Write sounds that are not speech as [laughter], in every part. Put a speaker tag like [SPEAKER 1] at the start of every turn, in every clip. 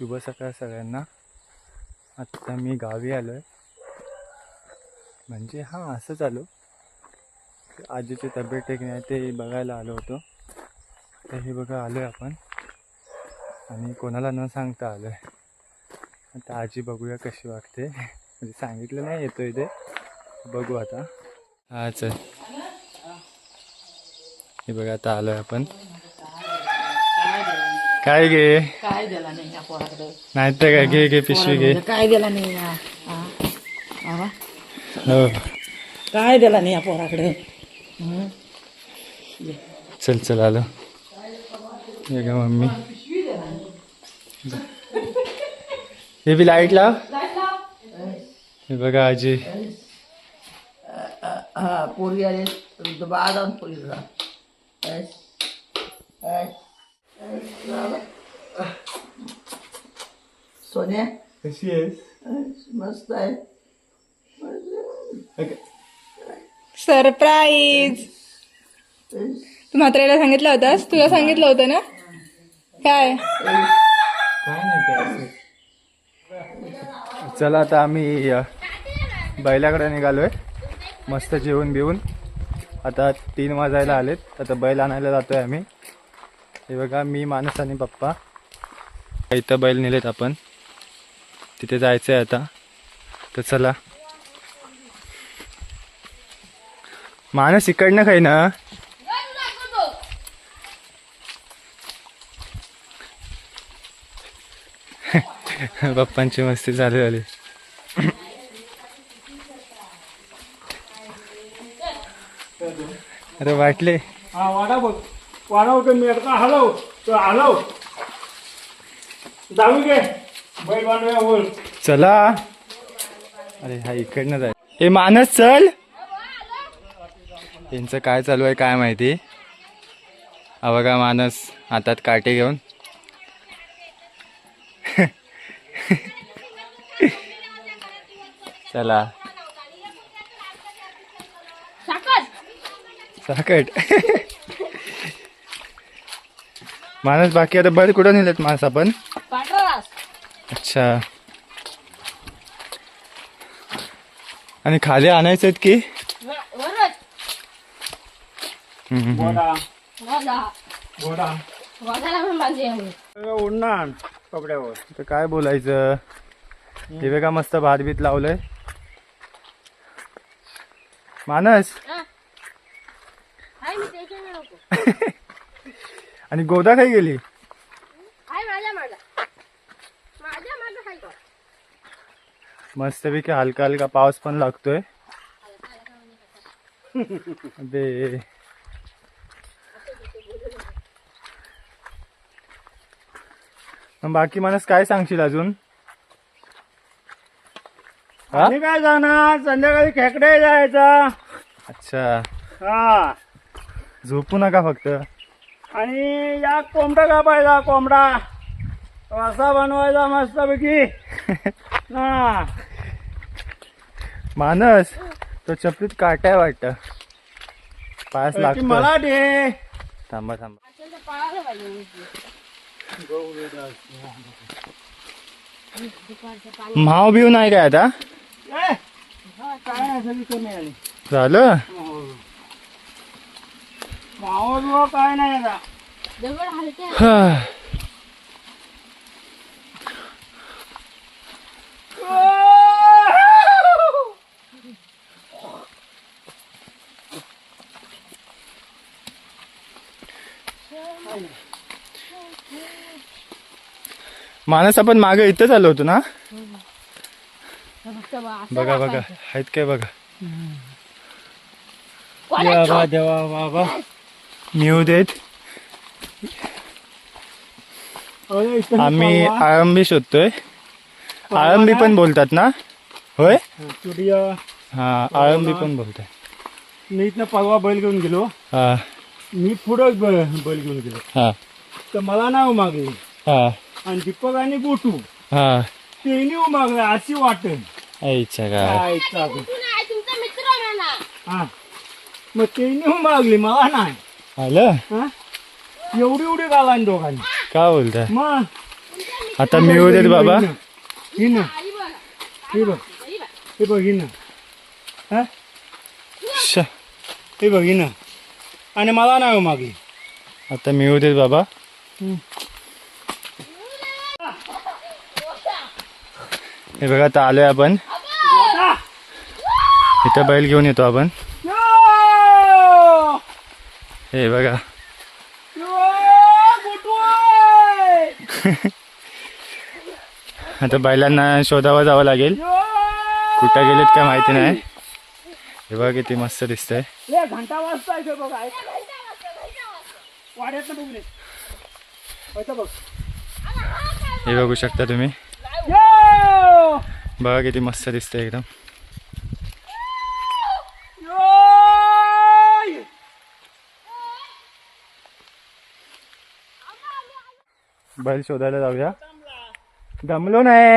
[SPEAKER 1] शुभ सकाळ सगळ्यांना. आत्ता मी गावी आलो आहे म्हणजे हां असंच आलो आजीची तब्येत ठीक नाही ते बघायला आलो होतो. तर हे बघा आलो आहे आपण. आणि कोणाला न सांगता आलो आहे आता आजी बघूया कशी वागते. म्हणजे सांगितलं नाही येतो इथे बघू आता. हा चल. हे बघा आता आलो आहे आपण. काय गे?
[SPEAKER 2] काय दिला नाही या पोराकडे.
[SPEAKER 1] नाही तर काय घे घे पिशवी घे.
[SPEAKER 2] काय दिला नाही या? हा?
[SPEAKER 1] हो
[SPEAKER 2] काय दिला नाही या पोराकडे? हं?
[SPEAKER 1] चल चल आलो. ये ग मम्मी. हे बी लाइट लाव. हे बघा आजी.
[SPEAKER 2] हा पोरी आले. बाद आणि पोरीला. सोन्या
[SPEAKER 1] कशी आहेस
[SPEAKER 2] मस्त आहे
[SPEAKER 3] सरप्राईज तू म्हात्रेला सांगितलं होतास तुला सांगितलं होतं ना काय
[SPEAKER 1] काय नाही काय असं. चला आता आम्ही अ, बैलाकडे निघालोय मस्त जेवून बिवून आता तीन वाजायला आलेत आता बैल आणायला जातोय आम्ही हे बघा मी माणूस आणि पप्पा. इथं बैल नेलेत आपण. तिथे जायचंय आता. तर चला. माणूस इकडनं खाई ना. [laughs] पप्पांची मस्ती चालू झाली. अरे वाटले.
[SPEAKER 4] हा वाडा बघ वाढव की मेडका हलव. तो हलव. जाऊ घे बैल बांधूया बोल
[SPEAKER 1] चला. अरे हा इकडनं जाय. ए मानस चल. यांचं काय चालू आहे काय माहिती? हा बघा मानस हातात काटे घेऊन. चला. साकट माणूस बाकी आता बैल कुठं नेलेत माणस आपण? अच्छा. आणि खाली आणायचे आहेत की?
[SPEAKER 4] उडणार कपड्यावर
[SPEAKER 1] तर काय बोलायचं? हे बघा मस्त भात बीत लावलंय. मानस [laughs] आणि गोदा खाई गेली? मस्तपैकी हलका हलका पाऊस पण लागतोय. बे. मग बाकी माणूस काय सांगशील अजून? हा?
[SPEAKER 4] आणि काय जाणार? संध्याकाळी खेकडे जायचा.
[SPEAKER 1] अच्छा.
[SPEAKER 4] हा.
[SPEAKER 1] झोपू नका फक्त.
[SPEAKER 4] आणि या कोंबडा कापायचा कोंबडा? रसा बनवायचा मस्तपैकी. [laughs] हा.
[SPEAKER 1] मानस तो चपलीत काटाय वाटत. पायास
[SPEAKER 4] ती
[SPEAKER 1] लागतो.
[SPEAKER 4] मला दे
[SPEAKER 1] थांबा थांबा. माव बिव नाही काय आता?
[SPEAKER 4] ए, काय नाही आता.
[SPEAKER 1] हा. मानस आपण मागे इथंच आलो होतो ना? बघा बघा. आहेत काय बघा?
[SPEAKER 4] देवा देवा बाबा
[SPEAKER 1] देत आम्ही आळंबी शोधतोय. आळंबी पण बोलतात ना? होय? हा आळंबी पण बोलतात
[SPEAKER 4] मी इथनं परवा बैल घेऊन गेलो.
[SPEAKER 1] हा.
[SPEAKER 4] मी पुढं बैल घेऊन गेलो.
[SPEAKER 1] हा.
[SPEAKER 4] तर मला नाव मागली.
[SPEAKER 1] हा.
[SPEAKER 4] आणि दीपक आणि गोटू.
[SPEAKER 1] हा.
[SPEAKER 4] तेनी मागलं अशी
[SPEAKER 1] आईच्या काय
[SPEAKER 4] चालू. हा. मग तेनी मागली मला नाही.
[SPEAKER 1] आलं?
[SPEAKER 4] हा? एवढी एवढी घाला दोघांनी.
[SPEAKER 1] का बोलताय?
[SPEAKER 4] मग
[SPEAKER 1] आता मी येऊ देत बाबा.
[SPEAKER 5] ही ना हे बघ हे बघ ही ना हा?
[SPEAKER 1] श.
[SPEAKER 5] हे बघ ही ना आणि मला नाही हो मागली
[SPEAKER 1] आता मी येऊ देत बाबा. हे बघा आता आलोय आपण. इथं बैल घेऊन येतो आपण. हे बघा. [laughs] आता बैलांना शोधावं जावं लागेल. कुठं गेलेत काय माहिती नाही. हे बघा किती मस्त दिसतंय.
[SPEAKER 5] हे बघ.
[SPEAKER 1] हे शकता तुम्ही! बघा किती मस्त दिसतंय एकदम. बैल शोधायला जाऊया. दमलो नाही.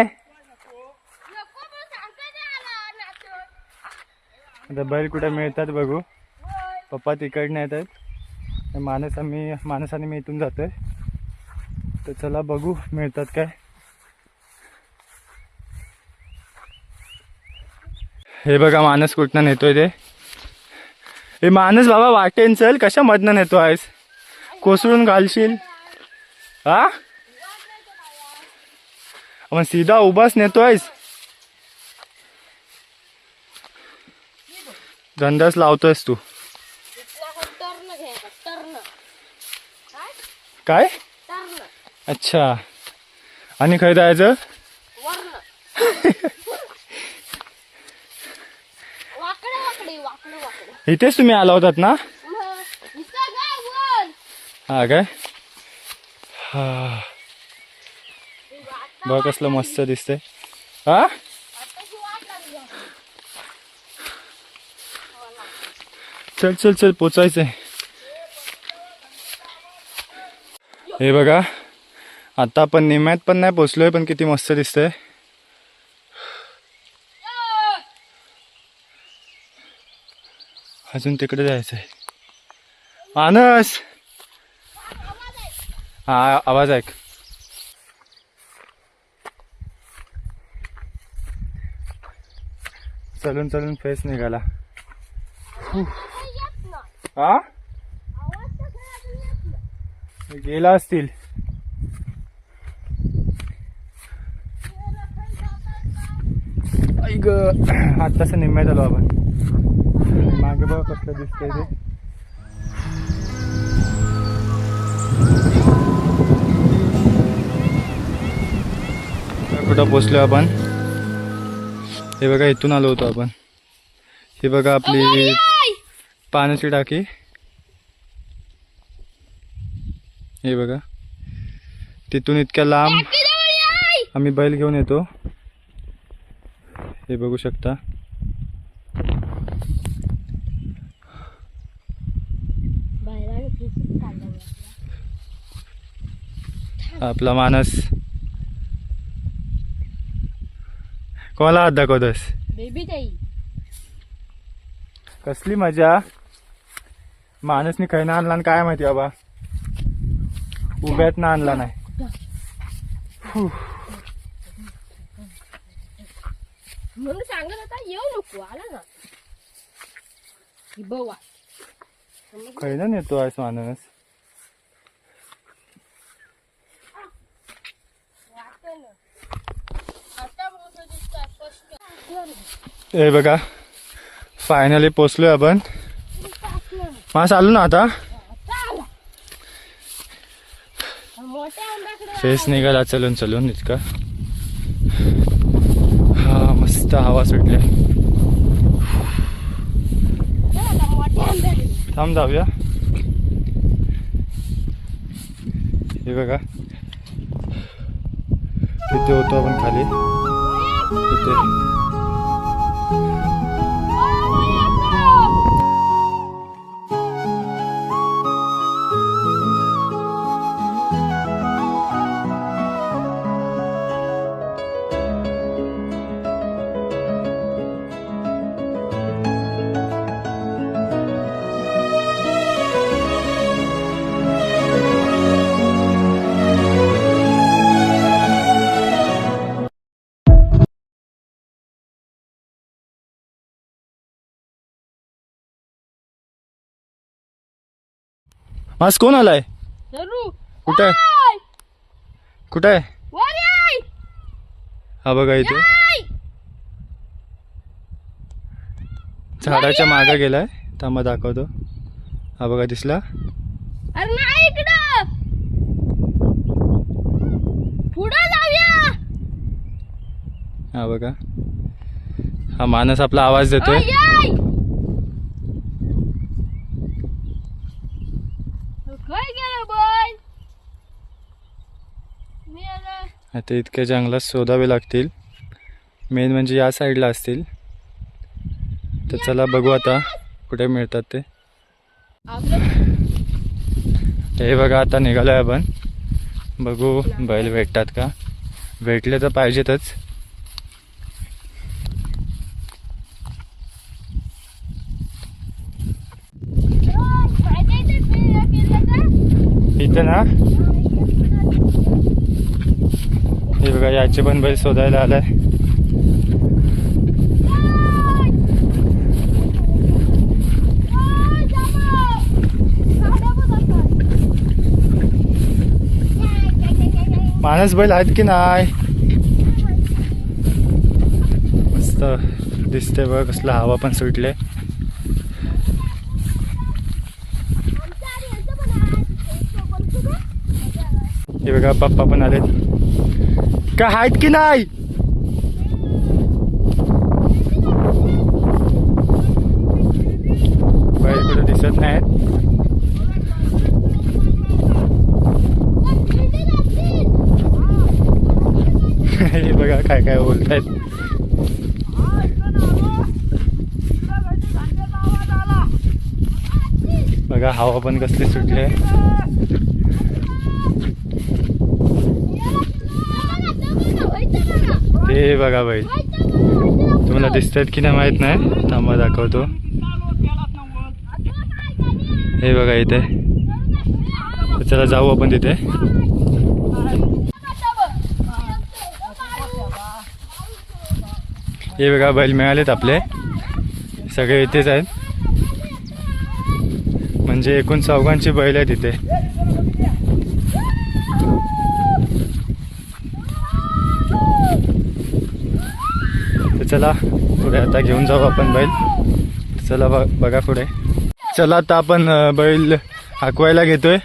[SPEAKER 1] आता बैल कुठे मिळतात बघू. पप्पा तिकडनं येत आहेत. माणस आम्ही माणसाने मी इथून जातोय. तर चला बघू मिळतात काय. हे बघा माणस कुठनं नेतोय ते. हे माणस बाबा वाटेन चल कशा मधनं नेतो आहेस? कोसळून घालशील. हा? मग सीधा उभाच नेतोयस धंदाच लावतोयस तू काय अच्छा आणि खय जायचं इथेच तुम्ही आला होतात ना हा काय हा बघ कसलं मस्त दिसतंय. हा? चल चल चल पोचायचंय. हे बघा आता आपण निम्यात पण नाही पोचलोय पण किती मस्त दिसतंय. अजून तिकडे जायचंय. मानस! हा आवाज ऐक. चलून चलून फेस निघाला. हा. गेला असतील. ऐक आत्ताच निम्म्यात आलो आपण. मागे बघ कसलं दिसतंय ते. कुठं पोचलो आपण? हे बघा इथून आलो होतो आपण. हे बघा आपली पाण्याची टाकी. हे बघा. तिथून इतक्या लांब आम्ही बैल घेऊन येतो. हे बघू शकता. आपला मानस. कोणाला हात दाखवतोस?
[SPEAKER 4] बेबी ताई
[SPEAKER 1] कसली मजा? माणसनी काही ना आणला आणि काय माहिती बाबा? उभ्यात ना आणला नाही.
[SPEAKER 4] म्हणून सांगत होता येऊ नको आला ना. बवा
[SPEAKER 1] काही ना नेतो आहेस माणूस
[SPEAKER 4] आता मोठं दिसतोय स्पष्ट
[SPEAKER 1] हे बघा फायनली पोचलोय आपण. मास आलो ना आता? फेस निघाला चलून चलून इतका. हा मस्त हवा
[SPEAKER 4] सुटल्या
[SPEAKER 1] थांब जाऊया. हे बघा. तिथे होतो आपण खाली. तिथे मास कोण आलाय? कुठे? कुठे? आहे हा बघा इथे. झाडाच्या मागे गेलाय. थांबा दाखवतो. हा बघा दिसला. हा बघा. हा माणूस आपला आवाज देतोय
[SPEAKER 4] अय, याय काय गेलं बाय मी आलं
[SPEAKER 1] आता इतक्या जंगलात शोधावे लागतील. मेन म्हणजे या साईडला असतील. तर चला बघू आता कुठे मिळतात ते. हे बघा आता निघालोय आपण. बघू बैल भेटतात का? भेटले तर पाहिजेतच. इथं ना? हे बघा याचे पण बैल शोधायला आलाय. माणस बैल आहेत की नाही? मस्त दिसते बघ कसलं हवा पण सुटले हे बघा पप्पा पण आलेत. का आहेत की नाही? बाहेर कुठं दिसत नाहीत. [laughs] हे बघा काय काय बोलतायत. बघा हवा पण कसली सुटली आहे. ते बघा बैल तुम्हाला दिसतात की नाही माहीत नाही? थांबा दाखवतो. हे बघा इथे. चला जाऊ आपण तिथे. हे बघा बैल मिळालेत आपले. सगळे इथेच आहेत. म्हणजे एकूण चौघांची बैल आहेत इथे. चला पुढे आता घेऊन जाऊ आपण बैल. चला ब बघा पुढे. चला आता आपण बैल हाकवायला घेतोय.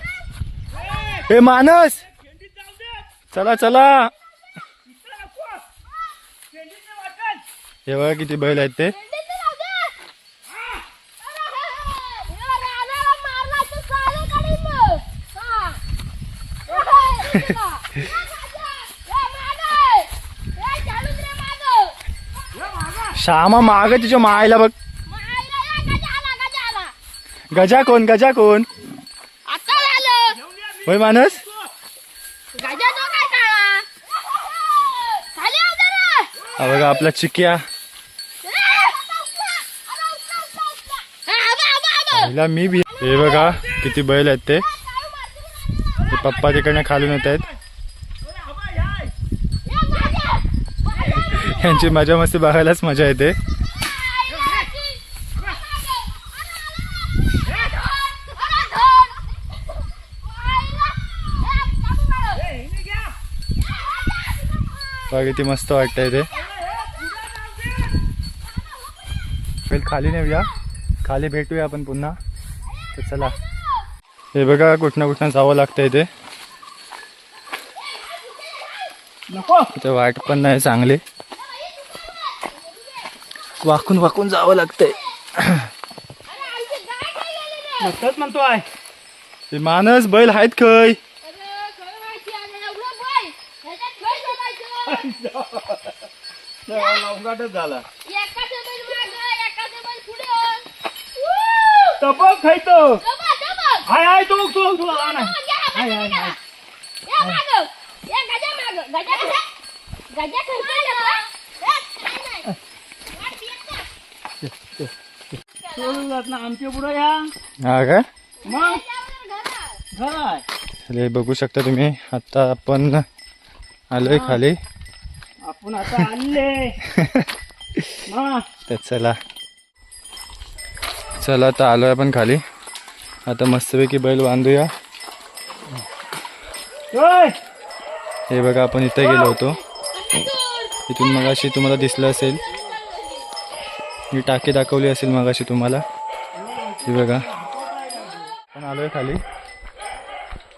[SPEAKER 1] हे मानस! चला चला. हे बघा किती बैल आहेत ते. [laughs] [laughs] श्यामा माग तुझ्या मायला बघ. गजा कोण गजा कोण? होय मानस हा बघा आपला चिक्या. मी बी हे बघा किती बैल आहेत ते पप्पा तिकडनं खालून येत आहेत. यांची मजा मस्ती बघायलाच मजा येते. बघा किती मस्त वाटतंय ते. खाली नेऊया. खाली भेटूया आपण पुन्हा. तर चला. हे बघा कुठनं कुठनं जावं ते.
[SPEAKER 5] नको.
[SPEAKER 1] इथे वाट पण नाही चांगली. वाकून वाकून जावं लागतंय.
[SPEAKER 5] नसतच म्हणतो आहे
[SPEAKER 1] ते मानस बैल आहेत खय
[SPEAKER 5] लवकरच झाला. [laughs] तपक खायतो हाय हाय तो तो तो हा नाही हाय हाय हाय. सोडून जात ना आमच्या पुढे या.
[SPEAKER 1] हा काय
[SPEAKER 5] मग? घर आहे
[SPEAKER 1] हे बघू शकता तुम्ही आता आपण आलोय खाली.
[SPEAKER 5] आपण आता आणले [laughs] मग?
[SPEAKER 1] तर चला. चला आता आलोय आपण खाली. आता मस्तपैकी बैल बांधूया! हे बघा आपण इथे गेलो होतो. इथून मगाशी तुम्हाला दिसलं असेल. मी टाकी दाखवली असेल मगाशी तुम्हाला. हे बघा. आलो आहे खाली.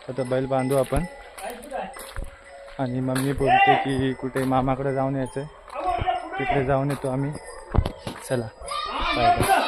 [SPEAKER 1] आता बैल बांधू आपण. आणि मम्मी बोलते की कुठे मामाकडे जाऊन यायचं तिकडे जाऊन येतो आम्ही. चला. Bye bye.